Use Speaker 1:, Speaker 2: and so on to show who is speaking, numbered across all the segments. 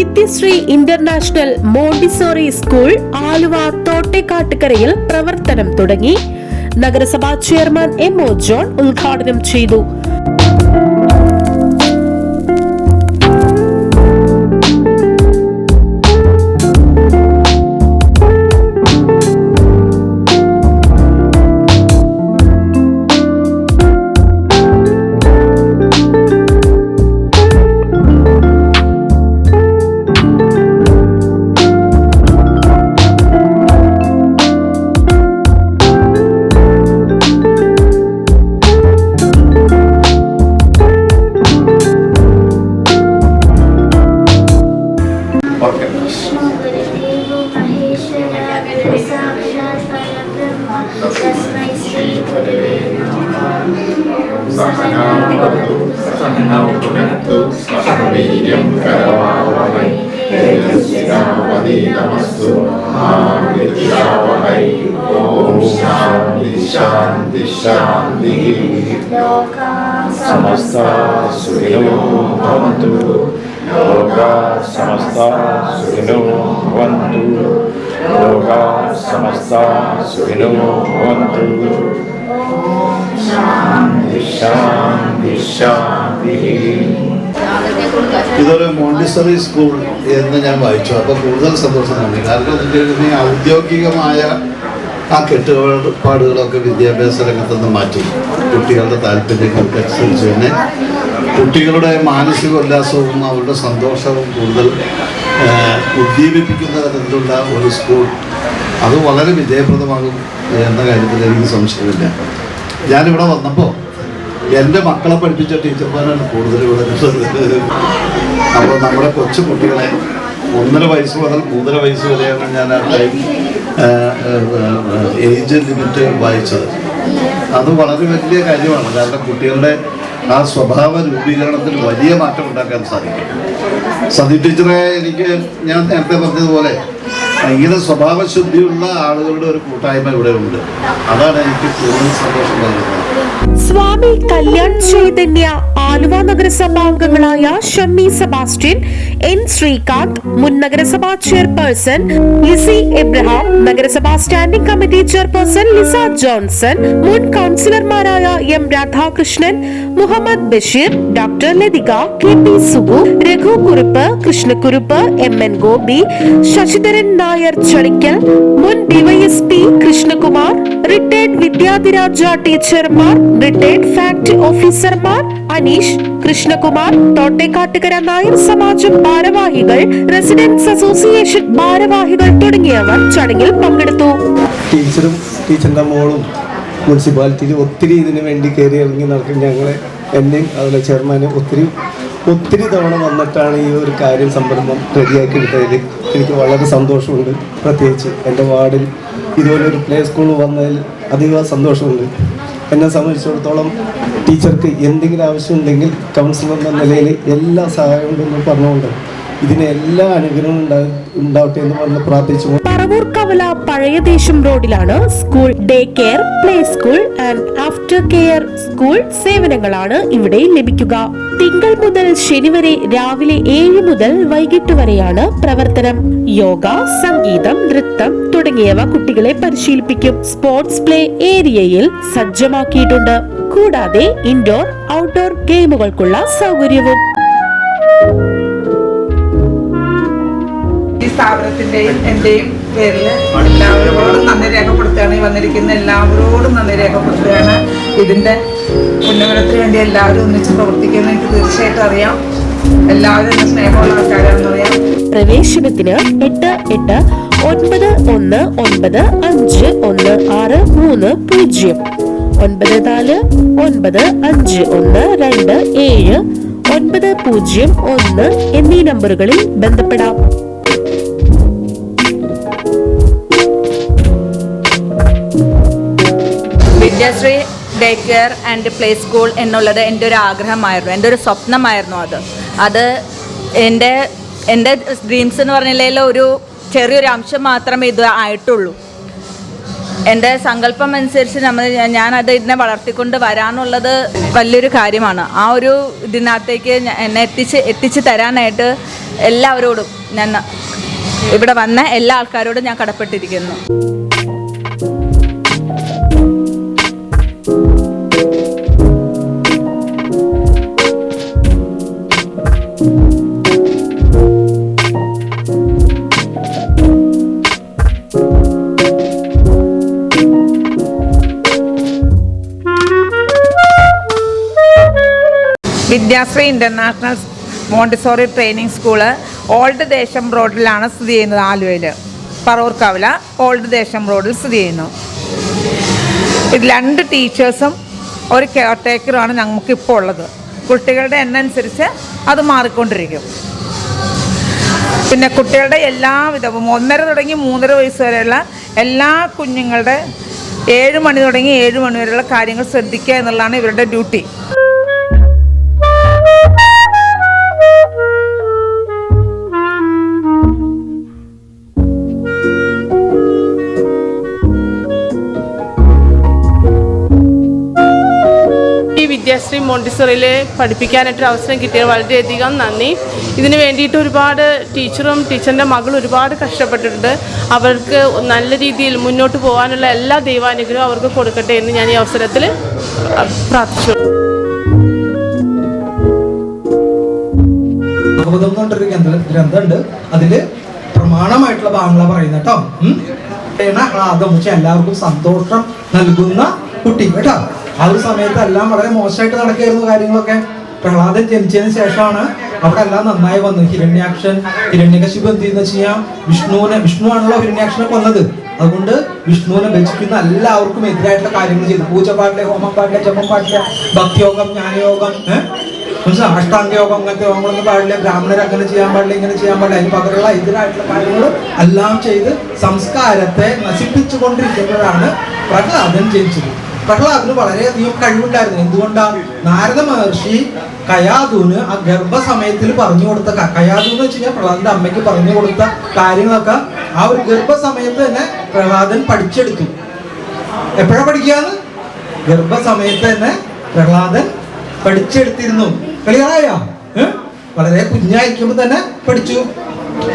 Speaker 1: Vidyashree international Montessori school Aluva തോട്ടേക്കാട്ടുകരയിൽ പ്രവർത്തനം തുടങ്ങി. നഗരസഭാ ചെയർമാൻ എം ഒ ജോൺ ഉദ്ഘാടനം ചെയ്തു.
Speaker 2: శాంతి
Speaker 3: శాంతి
Speaker 2: సమస్త సుఖినో భవంతు లోకా సమస్త సుఖినో భవంతు లోకా సమస్త సుఖినో భవంతు శాంతి శాంతి శాంతి
Speaker 4: ഇതൊരു മോണ്ടിസറി സ്കൂൾ എന്ന് ഞാൻ വായിച്ചു. അപ്പോൾ കൂടുതൽ സന്തോഷം തന്നെ കാരണം ഇതിന്റെ ഔദ്യോഗികമായ ആ കെട്ടുപാടുകളൊക്കെ വിദ്യാഭ്യാസ രംഗത്തു നിന്ന് മാറ്റി. കുട്ടികളുടെ താല്പര്യങ്ങൾക്കനുസരിച്ച് തന്നെ കുട്ടികളുടെ മാനസിക ഉല്ലാസവും അവരുടെ സന്തോഷവും കൂടുതൽ ഉദ്ദീപിപ്പിക്കുന്ന തരത്തിലുള്ള ഒരു സ്കൂൾ അത് വളരെ വിജയപ്രദമാകും എന്ന കാര്യത്തിൽ എനിക്ക് സംശയമില്ല. ഞാനിവിടെ വന്നപ്പോൾ എന്റെ മക്കളെ പഠിപ്പിച്ച ടീച്ചർമാരാണ് കൂടുതൽ ഇവിടെ അപ്പോൾ നമ്മുടെ കൊച്ചു കുട്ടികളെ ഒന്നര വയസ്സ് മുതൽ മൂന്നര വയസ്സ് വരെയാണ് ഞാൻ ആ ടൈം ഏജ് ലിമിറ്റ് വായിച്ചത്. അത് വളരെ വലിയ കാര്യമാണ്. കാരണം കുട്ടികളുടെ ആ സ്വഭാവ രൂപീകരണത്തിൽ വലിയ മാറ്റം ഉണ്ടാക്കാൻ സാധിക്കും. സതി ടീച്ചറെ എനിക്ക് ഞാൻ നേരത്തെ പറഞ്ഞതുപോലെ ഇങ്ങനെ സ്വഭാവശുദ്ധിയുള്ള ആളുകളുടെ ഒരു കൂട്ടായ്മ ഇവിടെ ഉണ്ട്. അതാണ് എനിക്ക് കൂടുതൽ സന്തോഷം നൽകുന്നത്.
Speaker 1: സ്വാമി കല്യാൺ ചൈതന്യ ആലുവ നഗരസഭാംഗങ്ങളായ ഷമ്മി സെബാസ്റ്റ്യൻ എൻ ശ്രീകാന്ത് മുൻ നഗരസഭാ ചെയർപേഴ്സൺ ലിസി എബ്രഹാം നഗരസഭാ standing committee chairperson Lisa Johnson മുൻ കൗൺസിലർമാരായ M Radhakrishnan Muhammad Basheer doctor Lathika K P Subu Raghu Kurup Krishnakurup M N Gopi Sasidharan Nair Chalikkal മുൻ ഡിവൈഎസ്പി കൃഷ്ണകുമാർ റിട്ടയർഡ് വിദ്യാധിരാജ ടീച്ചർമാർ റിട്ടയർഡ് ഫാക്ടറി ഓഫീസർമാർ അനീഷ് കൃഷ്ണകുമാർ തോട്ടേക്കാട്ടുകര നായർ സമാജം ഭാരവാഹികൾ റെസിഡൻസ് അസോസിയേഷൻ ഭാരവാഹികൾ തുടങ്ങിയവർ ചടങ്ങിൽ പങ്കെടുത്തു.
Speaker 5: ടീച്ചറും ടീച്ചറിന്റെ മോളും മുനിസിപ്പാലിറ്റിയിൽ ഒത്തിരി ഇതിനു വേണ്ടി കയറി ഇറങ്ങി നടക്കും ഞങ്ങളെ എന്നെയും അതുപോലെ ചെയർമാനെ ഒത്തിരി ഒത്തിരി തവണ വന്നിട്ടാണ് ഈ ഒരു കാര്യം സംരംഭം റെഡിയാക്കി എടുത്തതിൽ എനിക്ക് വളരെ സന്തോഷമുണ്ട്. പ്രത്യേകിച്ച് എന്റെ വാർഡിൽ ഇതുപോലെ ഒരു പ്ലേ സ്കൂൾ വന്നതിൽ അധികം സന്തോഷമുണ്ട്. എന്നെ സംബന്ധിച്ചിടത്തോളം ടീച്ചർക്ക് എന്തെങ്കിലും ആവശ്യമുണ്ടെങ്കിൽ കൗൺസിലർ എന്ന നിലയിൽ എല്ലാ സഹായവും ഉണ്ടെന്ന് പറഞ്ഞുകൊണ്ട് ഇതിന് എല്ലാ അനുഗ്രഹവും ഉണ്ടാവട്ടെ എന്ന് പറഞ്ഞ് പ്രാർത്ഥിച്ചു
Speaker 1: പറവൂർ കവല പഴയദേശം റോഡിലാണ് school day care play school and after care school സേവനങ്ങളാണ് ഇവിടെ ലഭിക്കുക. തിങ്കൾ മുതൽ ശനി വരെ രാവിലെ ഏഴ് മുതൽ വൈകിട്ട് വരെയാണ് പ്രവർത്തനം. യോഗ സംഗീതം നൃത്തം തുടങ്ങിയവ കുട്ടികളെ പരിശീലിപ്പിക്കും. സ്പോർട്സ് പ്ലേ ഏരിയയിൽ സജ്ജമാക്കിയിട്ടുണ്ട്. കൂടാതെ ഇൻഡോർ ഔട്ട്ഡോർ ഗെയിമുകൾക്കുള്ള സൗകര്യവും.
Speaker 6: സ്ഥാപനത്തിന്റെയും എന്റെയും പേരിൽ എല്ലാവരോടും നന്ദി രേഖപ്പെടുത്തുകയാണ്. ഈ വന്നിരിക്കുന്ന എല്ലാവരോടും നന്ദി രേഖപ്പെടുത്തുകയാണ്. ഇതിന്റെ ഉന്നമനത്തിന് വേണ്ടി എല്ലാവരും ഒന്നിച്ച് പ്രവർത്തിക്കുന്ന എനിക്ക് തീർച്ചയായിട്ടും അറിയാം. എല്ലാവരും സ്നേഹമുള്ള ആൾക്കാരാണെന്ന് അറിയാം.
Speaker 1: പ്രവേശനത്തിന് എട്ട് എട്ട് ഒൻപത് ഒന്ന് ഒൻപത് അഞ്ച് ഒന്ന് ആറ് മൂന്ന് പൂജ്യം. ഒൻപത് നാല് ഒൻപത് അഞ്ച് ഒന്ന് രണ്ട് ഏഴ് ഒൻപത് പൂജ്യം ഒന്ന് എന്നീ നമ്പറുകളിൽ ബന്ധപ്പെടാം.
Speaker 7: Vidyashree day care and play school എന്നുള്ളത് എന്റെ ഒരു ആഗ്രഹമായിരുന്നു. എന്റെ ഒരു സ്വപ്നമായിരുന്നു അത്. അത് എന്റെ എന്റെ ഡ്രീംസ് എന്ന് പറഞ്ഞില്ലെങ്കിൽ ഒരു ചെറിയൊരു അംശം മാത്രമേ ഇത് ആയിട്ടുള്ളൂ. എന്റെ സങ്കല്പം അനുസരിച്ച് നമ്മൾ ഞാനത് ഇതിനെ വളർത്തിക്കൊണ്ട് വരാനുള്ളത് വലിയൊരു കാര്യമാണ്. ആ ഒരു ഇതിനകത്തേക്ക് എന്നെ എത്തിച്ച് എത്തിച്ച് തരാനായിട്ട് എല്ലാവരോടും ഞാൻ ഇവിടെ വന്ന എല്ലാ ആൾക്കാരോടും ഞാൻ കടപ്പെട്ടിരിക്കുന്നു.
Speaker 6: Vidyashree international Montessori training school old Desam റോഡിലാണ് സ്ഥിതി ചെയ്യുന്നത് ആലുവയിൽ പറവൂർക്കാവില ഓൾഡ് ദേശം റോഡിൽ സ്ഥിതി ചെയ്യുന്നു. രണ്ട് ടീച്ചേഴ്സും ഒരു കെയർ ടേക്കറുമാണ് നമുക്കിപ്പോൾ ഉള്ളത്. കുട്ടികളുടെ എണ്ണം അനുസരിച്ച് അത് മാറിക്കൊണ്ടിരിക്കും. പിന്നെ കുട്ടികളുടെ എല്ലാവിധവും ഒന്നര തുടങ്ങി മൂന്നര വയസ്സ് വരെയുള്ള എല്ലാ കുഞ്ഞുങ്ങളുടെ ഏഴ് മണി തുടങ്ങി ഏഴ് മണി വരെയുള്ള കാര്യങ്ങൾ ശ്രദ്ധിക്കുക എന്നുള്ളതാണ് ഇവരുടെ ഡ്യൂട്ടി.
Speaker 8: മോണ്ടിസറിയിൽ പഠിപ്പിക്കാനായിട്ടൊരു അവസരം കിട്ടിയത്. വളരെയധികം നന്ദി. ഇതിന് വേണ്ടിയിട്ട് ഒരുപാട് ടീച്ചറും ടീച്ചറിന്റെ മകളും ഒരുപാട് കഷ്ടപ്പെട്ടിട്ടുണ്ട്. അവർക്ക് നല്ല രീതിയിൽ മുന്നോട്ട് പോകാനുള്ള എല്ലാ ദൈവാനുഗ്രഹവും അവർക്ക് കൊടുക്കട്ടെ എന്ന് ഞാൻ ഈ അവസരത്തിൽ പ്രാർത്ഥിച്ചു.
Speaker 9: ഗ്രന്ഥമുണ്ട് അതിൽ പ്രമാണമായിട്ടുള്ള ഭാഗങ്ങളാ പറയുന്നത് കേട്ടോ. ഉം. ഏണ ആദം പക്ഷെ എല്ലാവർക്കും സന്തോഷം നൽകുന്ന കുട്ടി കേട്ടോ. ആ ഒരു സമയത്ത് എല്ലാം വളരെ മോശമായിട്ട് നടക്കുകയായിരുന്നു കാര്യങ്ങളൊക്കെ. പ്രഹ്ലാദൻ ജനിച്ചതിന് ശേഷമാണ് അവിടെ എല്ലാം നന്നായി വന്നു. ഹിരണ്യാക്ഷൻ ഹിരണ്യകശിപ് എന്ത് ചെയ്യുന്ന ചെയ്യാം? വിഷ്ണുവിനെ വിഷ്ണു ആണല്ലോ ഹിരണ്യാക്ഷനെ കൊന്നത്. അതുകൊണ്ട് വിഷ്ണുവിനെ ഭജിക്കുന്ന എല്ലാവർക്കും എതിരായിട്ടുള്ള കാര്യങ്ങൾ ചെയ്തു. പൂജ പാടില്ല ഹോമം പാടില്ല ജപം പാടില്ല ഭക്തിയോഗം ജ്ഞാനയോഗം മനസ്സിലായോ? അഷ്ടാംഗ യോഗം അങ്ങനത്തെ യോഗങ്ങളൊന്നും പാടില്ല. ബ്രാഹ്മണർ അങ്ങനെ ചെയ്യാൻ പാടില്ല ഇങ്ങനെ ചെയ്യാൻ പാടില്ല. അതിന് പകരമുള്ള എതിരായിട്ടുള്ള കാര്യങ്ങൾ എല്ലാം ചെയ്ത് സംസ്കാരത്തെ നശിപ്പിച്ചുകൊണ്ടിരിക്കുമ്പോഴാണ് പ്രഹ്ലാദൻ ജനിച്ചത്. പ്രഹ്ലാദന് വളരെയധികം കഴിവുണ്ടായിരുന്നു. എന്തുകൊണ്ടാണ് നാരദ മഹർഷി കയാദൂന് ആ ഗർഭസമയത്തിൽ പറഞ്ഞു കൊടുത്ത കയാദൂന്ന് വെച്ച് കഴിഞ്ഞാൽ പ്രഹ്ലാദിന്റെ അമ്മയ്ക്ക് പറഞ്ഞു കൊടുത്ത കാര്യങ്ങളൊക്കെ ആ ഒരു ഗർഭസമയത്ത് തന്നെ പ്രഹ്ലാദൻ പഠിച്ചെടുത്തു. എപ്പോഴാ പഠിക്കാന്ന്? ഗർഭസമയത്ത് തന്നെ പ്രഹ്ലാദൻ പഠിച്ചെടുത്തിരുന്നു. ക്ലിയറായോ വളരെ കുഞ്ഞായിരിക്കുമ്പോൾ തന്നെ പഠിച്ചു.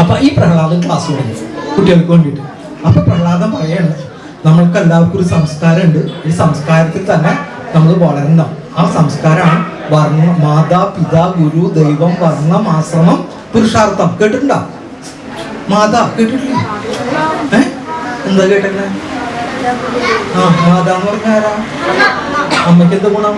Speaker 9: അപ്പൊ ഈ പ്രഹ്ലാദൻ ക്ലാസ് തുടങ്ങി കുട്ടികൾക്ക് വേണ്ടിയിട്ട്. അപ്പൊ പ്രഹ്ലാദൻ പറയാണ് നമ്മൾക്ക് എല്ലാവർക്കും ഒരു സംസ്കാരമുണ്ട്. ഈ സംസ്കാരത്തിൽ തന്നെ നമ്മൾ വളരണം. ആ സംസ്കാരമാണ് വർണ മാതാ പിതാ ഗുരു ദൈവം വർണം ആശ്രമം പുരുഷാർത്ഥം. കേട്ടിട്ടുണ്ടോ? മാതാ കേട്ടിട്ടില്ലേ? എന്താ കേട്ടില്ല ആ മാതാ എന്ന് പറഞ്ഞ ആരാ? അമ്മയ്ക്ക് എന്ത് ഗുണം.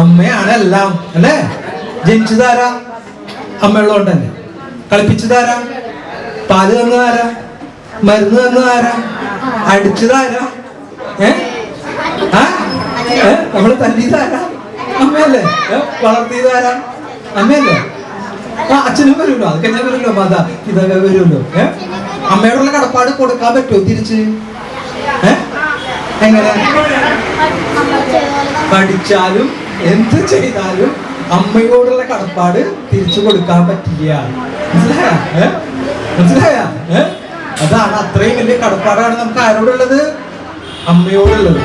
Speaker 9: അമ്മയാണ് എല്ലാം. അല്ലേ? ജനിച്ചതാരാ അമ്മയുള്ളതുകൊണ്ടല്ലേ കളിപ്പിച്ചതാരാ? പാൽ തന്നതാരാ? മരുന്ന് തന്നതാരാ? അടിച്ചതാരാ? നമ്മൾ തല്ലിയതാരാ? അമ്മയല്ലേ? വളർത്തിയതാരാ? അമ്മയല്ലേ? ആ അച്ഛനും വരുമല്ലോ. അതൊക്കെ ഞാൻ വരുമല്ലോ മാതാ. ഇതൊക്കെ വരുമല്ലോ. ഏ? അമ്മയോടുള്ള കടപ്പാട് കൊടുക്കാൻ പറ്റുമോ തിരിച്ച്? ഏ? എങ്ങനെ? പഠിച്ചാലും എന്ത് ചെയ്താലും അമ്മയോടുള്ള കടപ്പാട് തിരിച്ചു കൊടുക്കാൻ പറ്റില്ല. മനസ്സിലായ? മനസ്സിലായ? അതാണ് അത്രയും വലിയ കടപ്പാടാണ് നമുക്ക് ആരോടുള്ളത്? അമ്മയോടുള്ളത്.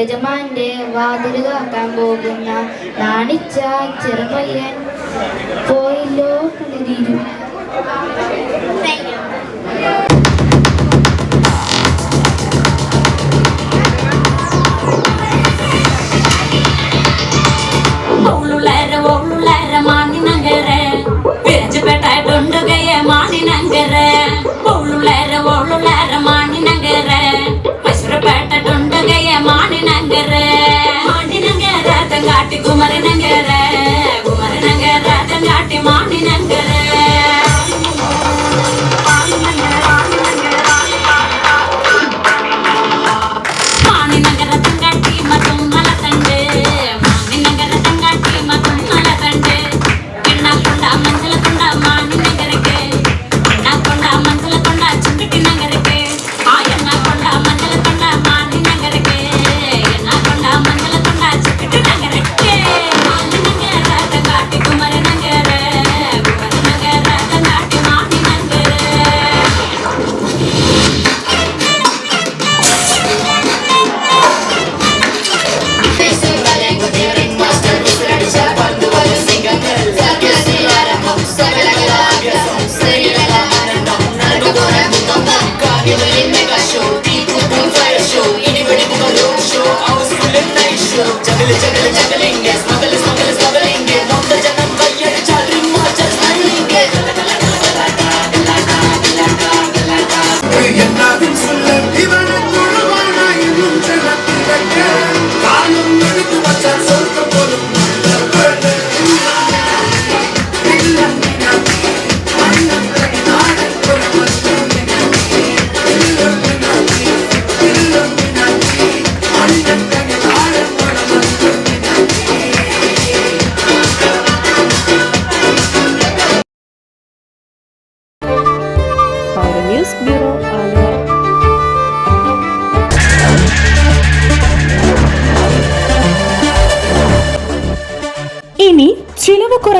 Speaker 3: യജമാന്റെ വാതിൽ കാക്കാൻ പോകുന്ന നാണിച്ച ചെറുപയ്യൻ പോയില്ലോ കളരിയിലും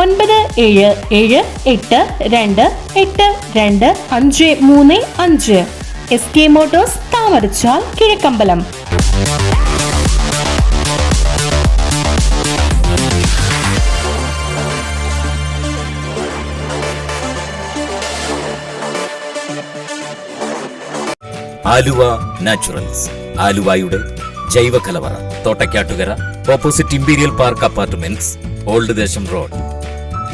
Speaker 1: ഒൻപത് ഏഴ് ഏഴ് എട്ട് രണ്ട് എട്ട് രണ്ട് അഞ്ച് മൂന്ന് അഞ്ച്. S K motors Thamarachal Kizhakkambalam.
Speaker 10: Aluva naturals. ആലുവയുടെ ജൈവ കലവറ Thottakkattukara opposite imperial park apartments old Desom road.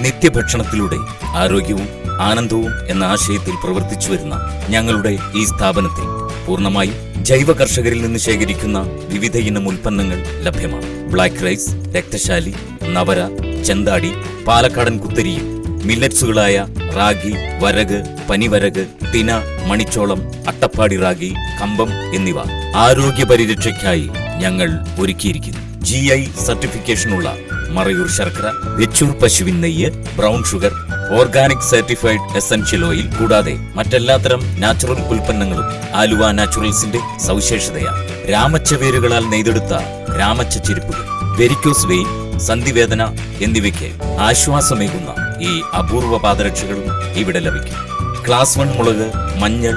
Speaker 10: നിത്യഭക്ഷണത്തിലൂടെ ആരോഗ്യവും ആനന്ദവും എന്ന ആശയത്തിൽ പ്രവർത്തിച്ചു വരുന്ന ഞങ്ങളുടെ ഈ സ്ഥാപനത്തിൽ പൂർണമായും ജൈവ കർഷകരിൽ നിന്ന് ശേഖരിക്കുന്ന വിവിധ ഇനം ഉൽപ്പന്നങ്ങൾ ലഭ്യമാണ്. ബ്ലാക്ക് റൈസ് രക്തശാലി നവര ചെന്താടി പാലക്കാടൻ കുത്തരിയും മില്ലറ്റ്സുകളായ റാഗി വരക് പനിവരക് തിന മണിച്ചോളം അട്ടപ്പാടി റാഗി കമ്പം എന്നിവ ആരോഗ്യ പരിരക്ഷയ്ക്കായി ഞങ്ങൾ ഒരുക്കിയിരിക്കുന്നു. ജി ഐ സർട്ടിഫിക്കേഷനുള്ള മറയൂർ ശർക്കര വെച്ചൂർ പശുവിൻ നെയ്യ് brown sugar organic certified essential oil കൂടാതെ മറ്റെല്ലാത്തരം നാച്ചുറൽ ഉൽപ്പന്നങ്ങളും ആലുവ നാച്ചുറൽസിന്റെ സവിശേഷതയാണ്. രാമച്ച വേരുകളാൽ നെയ്തെടുത്ത രാമച്ച ചെരുപ്പുകൾ വെരിക്കോസ് വെയിൻ സന്ധിവേദന എന്നിവയ്ക്ക് ആശ്വാസമേകുന്ന ഈ അപൂർവ പാദരക്ഷകളും ഇവിടെ ലഭിക്കും. ക്ലാസ് വൺ മുളക് മഞ്ഞൾ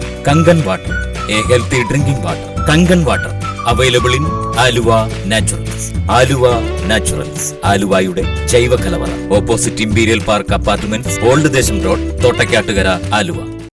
Speaker 10: Kangen water a healthy drinking water Kangen water available in Aluva naturals Aluva naturals ആലുവയുടെ ജൈവ കലവറ. Opposite imperial park apartment old Desom road Thottakkattukara Aluva.